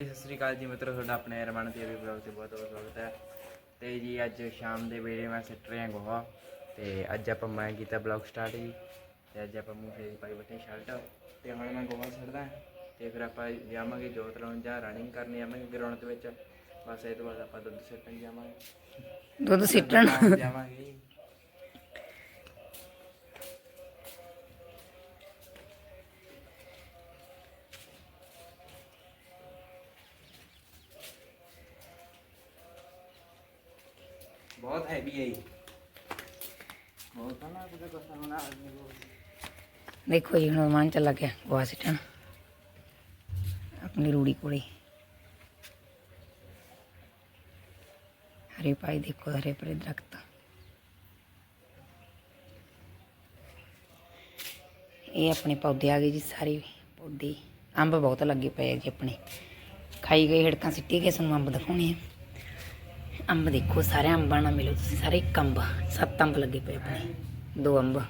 ਸਤਿ ਸ੍ਰੀ ਅਕਾਲ ਜੀ ਮਿੱਤਰੋ ਤੁਹਾਡਾ ਆਪਣੇ ਰਮਨ ਟੀਵੀ ਬਲੌਗ ਤੇ ਬਹੁਤ ਬਹੁਤ ਸਵਾਗਤ ਹੈ। ਤੇ ਜੀ ਅੱਜ ਸ਼ਾਮ ਦੇ ਵੇਲੇ ਮੈਂ ਸਿੱਟ ਰਿਹਾ ਗੋਹਾ ਤੇ ਅੱਜ ਆਪਾਂ ਮੈਂ ਕੀਤਾ ਬਲੌਗ ਸਟਾਰਟ ਜੀ ਤੇ ਅੱਜ ਆਪਾਂ ਮੂੰਹ ਫੇਰ ਪਾਈ ਬੈਠੇ ਸ਼ਰਟ ਤੇ ਹੁਣ ਮੈਂ ਗੋਹਾ ਸਿੱਟਦਾ ਤੇ ਫਿਰ ਆਪਾਂ ਜਾਵਾਂਗੇ ਜੋਤ ਲਾਉਣ ਜਾਂ ਰਨਿੰਗ ਕਰਨੀ ਆਵਾਂਗੇ ਗਰਾਊਂਡ ਦੇ ਵਿੱਚ। ਬਸ ਇਹ ਤੋਂ ਬਾਅਦ ਆਪਾਂ ਦੁੱਧ ਸਿੱਟਣ ਜਾਵਾਂਗੇ। ਦੁੱਧ ਸਿੱਟਣ? ਜਾਵਾਂਗੇ ਕੋ ਦੇਖੋ ਜੀ ਹੁਣ ਮਾਨ ਚੱਲਾ ਗਿਆ ਗੋਹਾ ਸਿੱਟਣ ਆਪਣੀ ਰੂੜੀ ਕੋਲੇ। ਹਰੇ ਭਾਈ ਦੇਖੋ ਹਰੇ ਭਰੇ ਦਰਖਤ। ਇਹ ਆਪਣੇ ਪੌਦੇ ਆ ਗਏ ਜੀ ਸਾਰੇ ਪੌਦੇ। ਅੰਬ ਬਹੁਤ ਲੱਗੇ ਪਏ ਆ ਜੀ ਆਪਣੇ। ਖਾਈ ਗਏ ਹਿੜਕਾਂ ਸਿੱਟੀ ਗਏ ਸਾਨੂੰ ਅੰਬ ਦਿਖਾਉਣੇ ਆ। ਅੰਬ ਦੇਖੋ ਸਾਰੇ ਅੰਬਾਂ ਨਾਲ ਮਿਲੋ ਤੁਸੀਂ ਸਾਰੇ ਇੱਕ ਅੰਬ ਸੱਤ ਅੰਬ ਲੱਗੇ ਪਏ ਆਪਣੇ ਦੋ ਅੰਬ।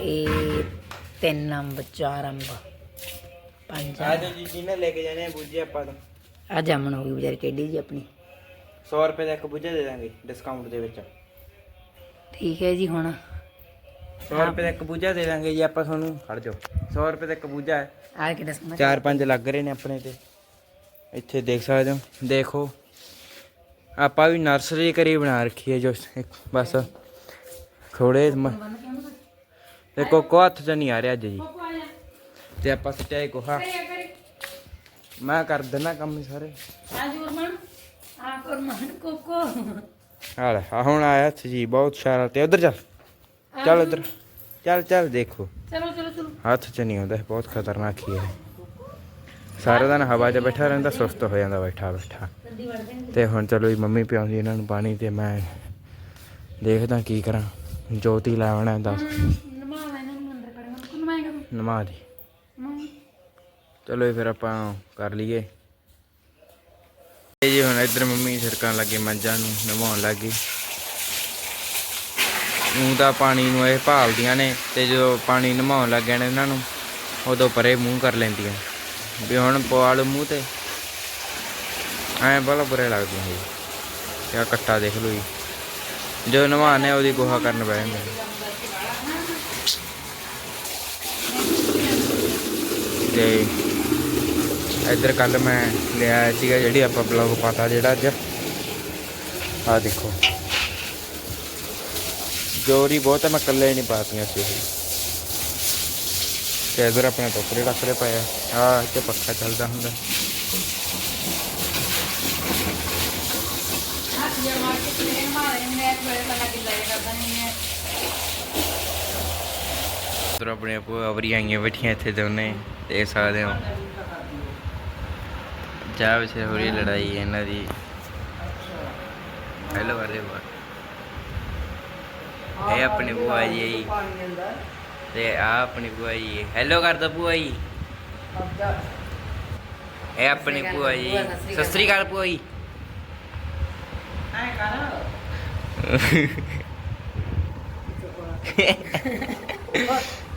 ਇਹ ਤਿੰਨ ਅੰਬ ਚਾਰ ਅੰਬ ਪੰਜ ਆ ਜਾਓ ਜੀ ਜਿਹਨੇ ਲੈ ਕੇ ਜਾਣੇ ਆ ਬੁੱਝੇ ਆਪਾਂ ਤਾਂ। ਆ ਜਾਮਣ ਹੋ ਗਈ ਵਿਚਾਰੀ ਟੇਡੀ ਜੀ ਆਪਣੀ। 100 ਰੁਪਏ ਦਾ ਇੱਕ ਬੁੱਝਾ ਦੇ ਦਾਂਗੇ ਡਿਸਕਾਊਂਟ ਦੇ ਵਿੱਚ। ਠੀਕ ਹੈ ਜੀ ਹੁਣ। 100 ਰੁਪਏ ਦਾ ਇੱਕ ਬੂਝਾ ਦੇ ਦਾਂਗੇ ਜੀ ਆਪਾਂ ਤੁਹਾਨੂੰ। ਖੜ ਜਾਓ। 100 ਰੁਪਏ ਦਾ ਇੱਕ ਬੂਝਾ ਹੈ। ਆ ਕਿੱਡਾ ਸੋਹਣਾ ਚਾਰ ਪੰਜ ਲੱਗ ਰਹੇ ਨੇ ਆਪਣੇ ਤੇ। ਇੱਥੇ ਦੇਖ ਸਕਦੇ ਹੋ ਦੇਖੋ। ਆਪਾਂ ਵੀ ਨਰਸਰੀ ਕਰੀ ਬਣਾ ਰੱਖੀ ਹੈ ਜੋ ਬਸ। ਥੋੜੇ ਤੇ ਕੋਕੋ ਹੱਥ ਚ ਨਹੀਂ ਆ ਰਿਹਾ ਅੱਜ ਜੀ। ਤੇ ਆਪਾਂ ਸਟਿਆ ਕੋਹਾ। ਮੈਂ ਕਰ ਦਿੰਦਾ ਕੰਮ ਸਾਰੇ। ਆ ਜੀ ਉਰਮਨ ਆ ਕੁਰਮਨ ਕੋਕੋ। ਆ ਲੈ ਆ ਹੁਣ ਆਇਆ ਹੱਥ ਜੀ ਬਹੁਤ ਸਾਰਾ ਤੇ ਉਧਰ ਚੱਲ। ਚੱਲ ਉਧਰ। ਚੱਲ ਚੱਲ ਦੇਖੋ। ਚਲੋ ਚਲੋ ਚਲੋ। ਹੱਥ ਚ ਨਹੀਂ ਆਉਂਦਾ ਬਹੁਤ ਖਤਰਨਾਕ ਹੀ ਹੈ। ਸਾਰਾ ਦਿਨ ਹਵਾ 'ਚ ਬੈਠਾ ਰਹਿੰਦਾ, ਸੁਸਤ ਹੋ ਜਾਂਦਾ, ਬੈਠਾ ਬੈਠਾ। ਗੱਡੀ ਤੇ ਹੁਣ ਚਲੋ ਜੀ, ਮੰਮੀ ਪਿਆਉਂਦੀ ਇਹਨਾਂ ਨੂੰ ਪਾਣੀ ਤੇ ਮੈਂ ਦੇਖਦਾ ਕੀ ਕਰਾਂ। ਜੋਤੀ ਲਾਵਣਾ ਦੱਸ। ਨਮਾ ਦੀ। ਚਲੋ ਜੀ, ਫਿਰ ਆਪਾਂ ਕਰ ਲਈਏ। ਇਹ ਜੀ, ਹੁਣ ਇੱਧਰ ਮੰਮੀ ਛਿੜਕਣ ਲੱਗੇ ਮੱਝਾਂ ਨੂੰ ਨਵਾਉਣ ਲੱਗੀ। ਮੂੰਹ ਤਾਂ ਪਾਣੀ ਨੂੰ ਇਹ ਭਾਲਦੀਆਂ ਨੇ, ਤੇ ਜਦੋਂ ਪਾਣੀ ਨਮਾਉਣ ਲੱਗ ਨੇ ਇਹਨਾਂ ਨੂੰ, ਉਦੋਂ ਪਰੇ ਮੂੰਹ ਕਰ ਲੈਂਦੀਆਂ। ਵੀ ਹੁਣ ਪਵਾ ਮੂੰਹ ਤੇ। ਐਂ ਬੜਾ ਬੁਰੇ ਲੱਗਦੀਆਂ ਜੀ ਕਿਆ ਕੱਟਾ ਦੇਖ ਲਓ ਜੀ। ਜੋ ਨਵਾਉਣੇ ਉਹਦੀ ਗੋਹਾ ਕਰਨ ਬਹਿ ਜਾਂਦੇ ਤੇ ਇੱਧਰ ਕੱਲ ਮੈਂ ਲਿਆ ਸੀਗਾ ਜਿਹੜੀ ਆਪਾਂ ਬਲੌਗ ਪਾਤਾ ਜਿਹੜਾ ਅੱਜ। ਆ ਦੇਖੋ। ਜੋਰੀ ਬਹੁਤ ਮੈਂ ਇਕੱਲੇ ਨਹੀਂ ਪਾਤੀਆਂ ਸੀ। ਇਹ ਤੇ ਇੱਧਰ ਆਪਣੇ ਟੋਕਰੇ ਰੱਖਦੇ ਪਏ ਆ। ਆ ਇੱਥੇ ਪੱਖਾ ਚੱਲਦਾ ਹੁੰਦਾ। ਉਧਰ ਆਪਣੇ ਆਪੋ ਅਵਰੀ ਆਈਆਂ ਬੈਠੀਆਂ ਇੱਥੇ ਦੋਨੇ ਦੇਖ ਸਕਦੇ ਹੋ। ਚਾਹ ਵਿੱਚ ਹੋ ਰਹੀ ਹੈ ਲੜਾਈ ਇਹਨਾਂ ਦੀ। ਹੈਲੋ ਅਰੇ ਵਾ ਇਹ ਆਪਣੀ ਭੂਆ ਜੀ। ਤੇ ਆ ਆਪਣੀ ਭੂਆ ਜੀ। ਹੈਲੋ ਕਰ ਦੋ ਭੂਆ ਜੀ। ਇਹ ਆਪਣੀ ਭੂਆ ਜੀ। ਸਤਿ ਸ੍ਰੀ ਅਕਾਲ ਭੂਆ ਜੀ।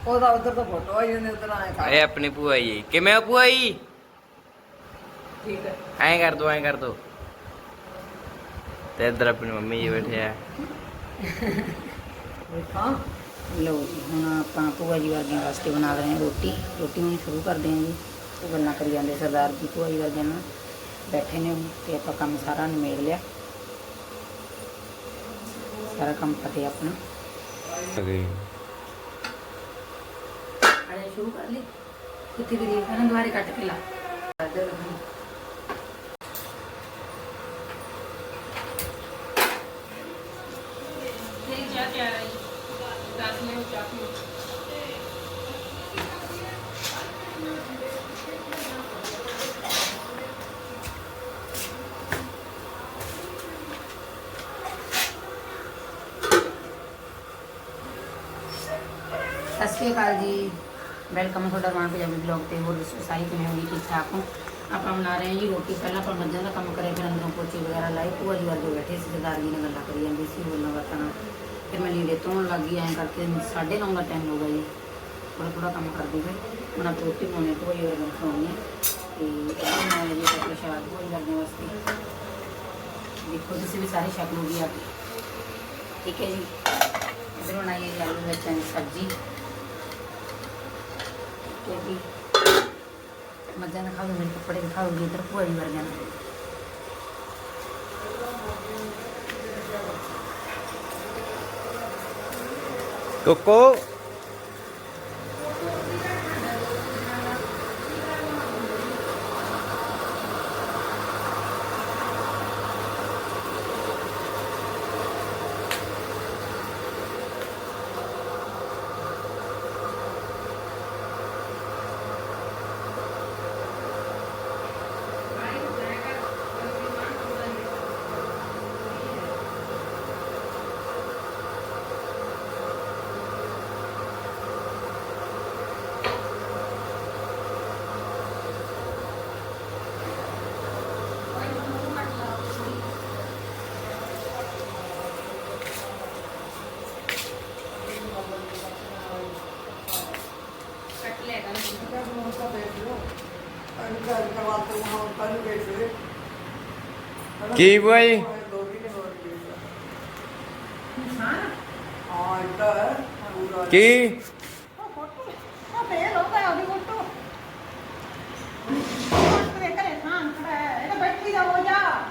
ਉਹਦਾ ਉਧਰ ਤਾਂ ਫੋਟੋ ਆਈ ਜਾਂਦੀ ਉਧਰ ਆਏ ਇਹ ਆਪਣੀ ਭੂਆ ਜੀ। ਕਿਵੇਂ ਹੋ ਭੂਆ ਜੀ? ਠੀਕ ਹੈ। ਐਂ ਕਰ ਦੋ ਐਂ ਕਰ ਦੋ। ਤੇ ਇੱਧਰ ਆਪਣੀ ਮੰਮੀ ਜੀ ਬੈਠੇ ਆ। ਹਾਂ ਲਓ ਜੀ ਹੁਣ ਆਪਾਂ ਭੂਆ ਜੀ ਵਰਗਿਆਂ ਵਾਸਤੇ ਬਣਾ ਰਹੇ ਹਾਂ ਰੋਟੀ। ਰੋਟੀ ਹੁਣ ਸ਼ੁਰੂ ਕਰਦੇ ਹਾਂ ਜੀ। ਉਹ ਗੱਲਾਂ ਕਰੀ ਜਾਂਦੇ ਸਰਦਾਰ ਜੀ ਭੂਆ ਜੀ ਵਰਗਿਆਂ ਨਾਲ। ਬੈਠੇ ਨੇ ਤੇ ਆਪਾਂ ਕੰਮ ਸਾਰਾ ਨਿਮੇੜ ਲਿਆ। ਸਾਰਾ ਕੰਮ ਪਤੇ ਆਪਣਾ। ਅਰੇ। ਸ਼ੁਰੂ ਕਰ ਲਈ। ਕਿੱਥੇ ਵੀ ਦੇਖ ਨਾ ਦੁਬਾਰੇ ਕੱਟ ਕੇ ਲਾ। ਇੱਧਰ ਰੱਖੀ। ਸਤਿ ਸ਼੍ਰੀ ਅਕਾਲ ਜੀ ਵੈਲਕਮ ਤੁਹਾਡਾ ਮਾਨ ਪੰਜਾਬੀ ਬਲੌਗ ਤੇ ਹੋਰ ਦੱਸੋ ਸਾਰੀ ਕਿਵੇਂ ਹੋਗੀ ਠੀਕ ਠਾਕ ਹੋ ਆਪਾਂ ਬਣਾ ਰਹੇ ਹਾਂ ਜੀ ਰੋਟੀ ਪਹਿਲਾਂ ਆਪਾਂ ਮੱਝਾਂ ਦਾ ਕੰਮ ਕਰਿਆ ਫਿਰ ਅੰਦਰੋਂ ਪੋਚੇ ਵਗੈਰਾ ਲਾਏ ਭੂਆ ਜੀ ਵਰਗੇ ਬੈਠੇ ਸੀ ਸਰਦਾਰ ਜੀ ਨਾਲ ਗੱਲਾਂ ਕਰੀ ਜਾਂਦੇ ਸੀ ਗੱਲਾਂ ਬਾਤਾਂ ਨਾਲ ਫਿਰ ਮੈਂ ਲੀੜੇ ਧੋਣ ਲੱਗ ਗਈ, ਐਂ ਕਰਕੇ 9:30 ਦਾ ਟਾਈਮ ਹੋ ਗਿਆ ਜੀ। ਥੋੜਾ ਥੋੜਾ ਕੰਮ ਕਰਦੀ ਫਿਰ ਹੁਣ ਆਪਾਂ ਰੋਟੀ ਬਣਾਉਣੀ ਭੂਆ ਜੀ ਵਰਗੇ ਖਾਣੀ ਹੈ ਤੇ ਇਹ ਬਣਾਇਆ ਜੀ ਆਪਾਂ ਪ੍ਰਸ਼ਾਦ ਭੋਜ ਲੱਗਣ ਵਾਸਤੇ। ਦੇਖੋ ਤੁਸੀਂ ਵੀ ਸਾਰੇ ਛਕ ਲਓਗੇ ਆ। ਠੀਕ ਹੈ ਜੀ। ਇਧਰ ਬਣਾਈਏ ਹੈ ਆਲੂ ਮਿਰਚਾਂ ਦੀ ਸਬਜ਼ੀ। ਠੀਕ ਹੈ ਜੀ। ਮੱਝਾਂ ਦਾ ਖਾਓ ਮੇਰੇ ਕੱਪੜੇ ਦਿਖਾਓਗੇ ਇਧਰ ਭੂਆ ਜੀ ਵਰਗਿਆਂ ਨੂੰ। ਕੋਕੋ ਕੀ ਬਈ? ਕੀ?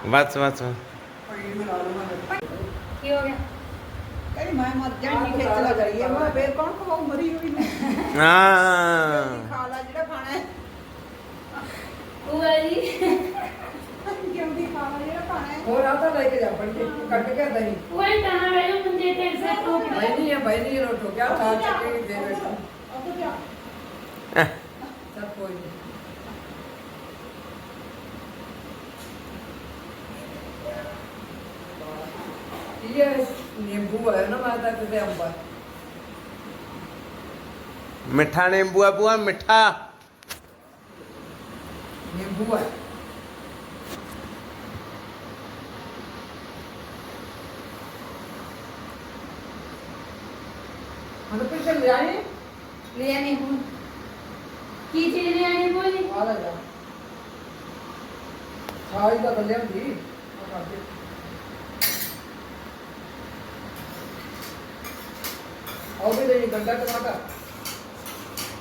ਬਸ ਬਸ ਕੀ ਹੋ ਗਿਆ? ਮੈਂ ਮਰ ਜਾਣੀ ਖੇਚਲਾ ਕਰੀਏ ਮੈਂ ਫੇਰ ਕੌਣ ਖਵਾਉ ਮਰੀ ਹੋਈ ਨੂੰ ਹਾਂ। ਖਾ ਲਾ ਜਿਹੜਾ ਖਾਣਾ ਹੈ। ਭੂਆ ਜੀ ਕਿਉਂਦੀ ਖਾ ਲਾ ਜਿਹੜਾ ਖਾਣਾ ਹੈ ਹੋਰ ਆ ਤਾਂ ਲੈ ਕੇ ਜਾ ਬੰਦੇ ਕੱਟ ਕੇ ਦਹੀਂ ਭੂਆ ਜੀ ਕਹਾਂ ਵੇ ਮੁੰਡੇ ਤੇ ਸੇ ਤੂੰ ਬੈਣੀ ਹੈ ਬੈਣੀ ਰੋਟੋ ਕਿਆ ਖਾ ਚੱਕੇ ਦੇ ਬੈਠਾ ਸਭ ਕੋਈ ਨਹੀਂ ਇਹ ਨਿੰਬੂ ਹੈ ਨਾ ਮਾਤਾ ਕਿਤੇ ਅੰਬਾ। ਮਿੱਠਾ ਨਿੰਬੂ ਆ ਬੂਆ ਮਿੱਠਾ। ਨਿੰਬੂ ਹੈ ਹੁਣ ਪਿੱਛੇ ਲਿਆਈ ਲੈ ਨਹੀਂ ਹੁਣ ਕੀ ਚੀਜ਼ ਲੈ ਆਣੀ ਭੂਆ ਜੀ ਆ ਲੈ ਜਾ ਸਾਈ ਦਾ ਬੱਲੇ ਹੁੰਦੀ ਆ ਕਰਦੇ ਆਉ ਵੀ ਦੇ ਗੰਡਾ ਟਮਾਟਰ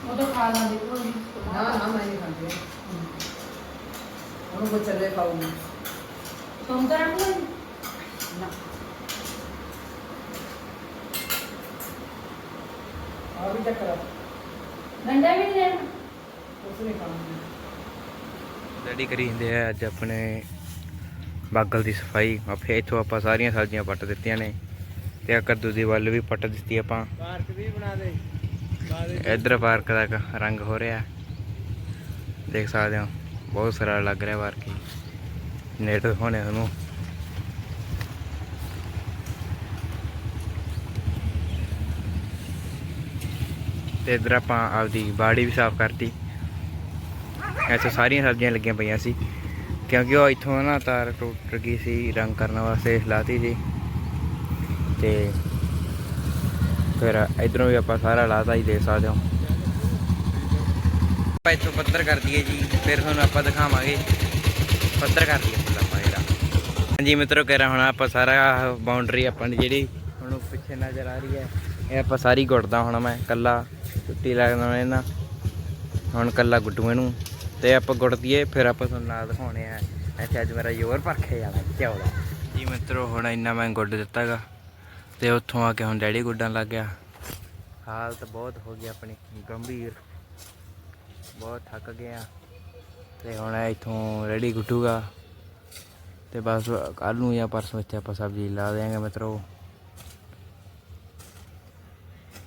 ਉਹ ਤਾਂ ਖਾ ਲਾਂਗੇ ਭੂਆ ਜੀ ਨਾ ਨਾ ਮੈਂ ਨਹੀਂ ਖਾਂਦੀ ਉਹਨੂੰ ਕੋ ਚੱਲੇ ਖਾਊਗੀ ਤੁਮ ਕਰਾਂ ਭੂਆ ਜੀ ਨਾ ਆ ਵੀ ਚੱਕਰ ਗੰਡਾ ਵੀ ਨਹੀਂ ਲੈਣਾ ਕੁਛ ਨਹੀਂ ਖਾਂਦੀ ਰੈਡੀ ਕਰੀ ਜਾਂਦੇ ਆ ਅੱਜ ਆਪਣੇ ਬਾਗਲ ਦੀ ਸਫ਼ਾਈ ਆਪੇ ਇੱਥੋਂ ਆਪਾਂ ਸਾਰੀਆਂ ਸਬਜ਼ੀਆਂ ਪੱਟ ਦਿੱਤੀਆਂ ਨੇ ਤੇ ਆ ਕੱਦੂ ਦੀ ਵੱਲ ਵੀ ਪੱਟ ਦਿੱਤੀ ਆਪਾਂ ਪਾਰਕ ਵੀ ਬਣਾ ਦੇ ਇੱਧਰ ਪਾਰਕ ਦਾ ਕ- ਰੰਗ ਹੋ ਰਿਹਾ ਦੇਖ ਸਕਦੇ ਹੋ ਬਹੁਤ ਸਾਰਾ ਲੱਗ ਰਿਹਾ ਪਾਰਕ ਨੇਟ ਹੋਣੇ ਤੁਹਾਨੂੰ ਤੇ ਇੱਧਰ ਆਪਾਂ ਆਪਦੀ ਬਾੜੀ ਵੀ ਸਾਫ਼ ਕਰਤੀ। ਇੱਥੇ ਸਾਰੀਆਂ ਸਬਜ਼ੀਆਂ ਲੱਗੀਆਂ ਪਈਆਂ ਸੀ। ਕਿਉਂਕਿ ਉਹ ਇੱਥੋਂ ਨਾ ਤਾਰ ਟੁੱਟ ਗਈ ਸੀ, ਰੰਗ ਕਰਨ ਵਾਸਤੇ ਲਾਤੀ ਸੀ। ਤੇ ਫਿਰ ਇਧਰੋਂ ਵੀ ਆਪਾਂ ਸਾਰਾ ਲਾਤਾ ਹੀ ਦੇ ਸਕਦੇ ਹੋ। ਆਪਾਂ ਇੱਥੋਂ ਪੱਧਰ ਕਰ ਦਈਏ ਜੀ, ਫਿਰ ਤੁਹਾਨੂੰ ਆਪਾਂ ਦਿਖਾਵਾਂਗੇ। ਪੱਧਰ ਕਰ ਦਈਏ ਫੁੱਲ ਆਪਾਂ ਜਿਹੜਾ ਹਾਂਜੀ ਮਿੱਤਰੋ, ਕਹਿ ਰਹਾ ਹੁਣ ਆਪਾਂ ਸਾਰਾ ਬਾਉਂਡਰੀ ਆਪਾਂ ਦੀ ਜਿਹੜੀ ਹੁਣ ਪਿੱਛੇ ਨਜ਼ਰ ਆ ਰਹੀ ਹੈ, ਇਹ ਆਪਾਂ ਸਾਰੀ ਗੁੱਟਦਾ ਹੁਣ ਮੈਂ ਕੱਲਾ ਟੁੱਟੀ ਲੱਗਦਾ ਮੈਂ ਇਹਨਾਂ। ਹੁਣ ਕੱਲਾ ਗੁੱਟੂ ਇਹਨੂੰ ਤੇ ਆਪਾਂ ਗੁੱਟ ਦਈਏ ਫਿਰ ਆਪਾਂ ਤੁਹਾਨੂੰ ਨਾਲ ਦਿਖਾਉਣੇ ਆ। ਇੱਥੇ ਅੱਜ ਮੇਰਾ ਜ਼ੋਰ ਪਰਖੇ ਜਾਣਾ ਚੌੜਾ ਜੀ ਮਿੱਤਰੋ ਹੁਣ ਇੰਨਾ ਮੈਂ ਗੁੱਡ ਦਿੱਤਾਗਾ ਤੇ ਉੱਥੋਂ ਆ ਕੇ ਹੁਣ ਡੈਡੀ ਗੁੱਡਣ ਲੱਗ ਗਿਆ। ਹਾਲਤ ਬਹੁਤ ਹੋ ਗਈ ਆਪਣੀ ਗੰਭੀਰ। ਬਹੁਤ ਥੱਕ ਗਿਆ ਤੇ ਹੁਣ ਇੱਥੋਂ ਰੈਡੀ ਗੁੱਟੂਗਾ ਤੇ ਬਸ ਕੱਲ ਨੂੰ ਜਾਂ ਪਰਸੋਂ ਇੱਥੇ ਆਪਾਂ ਸਬਜ਼ੀ ਲਾ ਦੇਵਾਂਗੇ ਮਿੱਤਰੋ।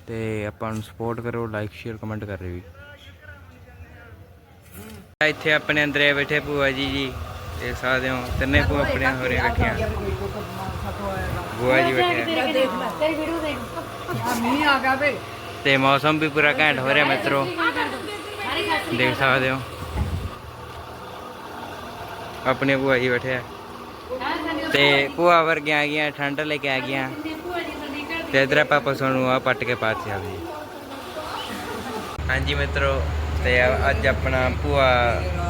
ਤੇ ਆਪਾਂ ਨੂੰ ਸਪੋਰਟ ਕਰੋ ਲਾਈਕ ਸ਼ੇਅਰ ਕਮੈਂਟ ਕਰ ਰਹੇ ਵੀ ਇੱਥੇ ਆਪਣੇ ਅੰਦਰੇ ਬੈਠੇ ਭੂਆ ਜੀ ਜੀ, ਦੇਖ ਸਕਦੇ ਹੋ, ਤਿੰਨੇ ਭੂਆ ਆਪਣੇ ਹੋ ਰਹੇ ਇਕੱਠੀਆਂ ਭੂਆ ਜੀ ਬੈਠੇ ਆ। ਤੇ ਮੌਸਮ ਵੀ ਪੂਰਾ ਘੈਂਟ ਹੋ ਰਿਹਾ ਮਿੱਤਰੋ। ਦੇਖ ਸਕਦੇ ਹੋ। ਆਪਣੇ ਭੂਆ ਜੀ ਬੈਠੇ ਆ। ਤੇ ਭੂਆ ਵਰਗੀਆਂ ਆ ਗਈਆਂ, ਠੰਡ ਲੈ ਕੇ ਆ ਗਈਆਂ। ਭੂਆ ਜੀ ਸਾਡੇ ਘਰ ਤੇ ਇਧਰ ਆਪਾਂ ਪਸ਼ੂ ਨੂੰ ਪੱਟ ਕੇ ਪਾਤੀ ਆ ਹਾਂਜੀ ਮਿੱਤਰੋ, ਤੇ ਅੱਜ ਆਪਣਾ ਭੂਆ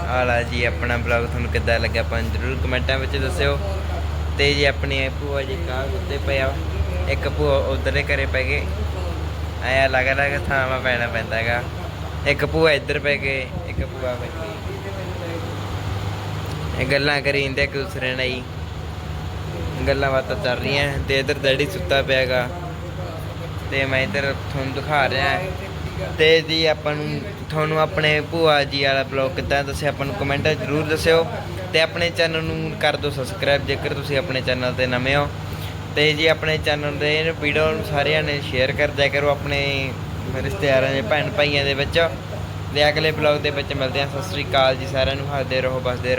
ਵਾਲਾ ਜੀ ਆਪਣਾ ਬਲੌਗ ਤੁਹਾਨੂੰ ਕਿੱਦਾਂ ਲੱਗਾ ਆਪਾਂ ਜ਼ਰੂਰ ਕਮੈਂਟਾਂ ਵਿੱਚ ਦੱਸਿਓ। ਤੇ ਜੀ ਆਪਣੇ ਭੂਆ ਜੀ ਕਾਹ ਉੱਤੇ ਪਿਆ। ਇੱਕ ਭੂਆ ਉਧਰਲੇ ਘਰੇ ਪੈ ਗਏ। ਐ ਅਲੱਗ ਅਲੱਗ ਥਾਵਾਂ ਪੈਣਾ ਪੈਂਦਾ ਹੈਗਾ ਇੱਕ ਭੂਆ ਇੱਧਰ ਪੈ ਗਏ, ਇੱਕ ਭੂਆ ਪੈ ਗਈ। ਇਹ ਗੱਲਾਂ ਕਰੀ ਜਾਂਦੇ ਇੱਕ ਦੂਸਰੇ ਨਾਲ ਹੀ। ਗੱਲਾਂ ਬਾਤਾਂ ਚੱਲ ਰਹੀਆਂ। ਤੇ ਇੱਧਰ ਡੈਡੀ ਸੁੱਤਾ ਪਿਆਗਾ। ਤੇ ਮੈਂ ਇੱਧਰ ਤੁਹਾਨੂੰ ਦਿਖਾ ਰਿਹਾ ਤੇ ਜੀ ਆਪਾਂ ਨੂੰ ਤੁਹਾਨੂੰ ਆਪਣੇ ਭੂਆ ਜੀ ਵਾਲਾ ਬਲੌਗ ਕਿੱਦਾਂ ਦੱਸਿਆ ਆਪਾਂ ਨੂੰ ਕਮੈਂਟ ਜ਼ਰੂਰ ਦੱਸਿਓ। ਤੇ ਆਪਣੇ ਚੈਨਲ ਨੂੰ ਕਰ ਦਿਓ ਸਬਸਕ੍ਰਾਈਬ ਜੇਕਰ ਤੁਸੀਂ ਆਪਣੇ ਚੈਨਲ ਤੇ ਨਵੇਂ ਹੋ। ਤੇ ਜੀ ਆਪਣੇ ਚੈਨਲ ਦੇ ਵੀਡੀਓ ਨੂੰ ਸਾਰਿਆਂ ਨੇ ਸ਼ੇਅਰ ਕਰ ਦਿਆ ਕਰੋ ਆਪਣੇ ਰਿਸ਼ਤੇਦਾਰਾਂ ਦੇ ਭੈਣ ਭਾਈਆਂ ਦੇ ਵਿੱਚ। ਤੇ ਅਗਲੇ ਬਲੌਗ ਦੇ ਵਿੱਚ ਮਿਲਦੇ ਹਾਂ। ਸਤਿ ਸ੍ਰੀ ਅਕਾਲ ਜੀ ਸਾਰਿਆਂ ਨੂੰ, ਹੱਸਦੇ ਰਹੋ ਬਸਦੇ ਰਹੋ।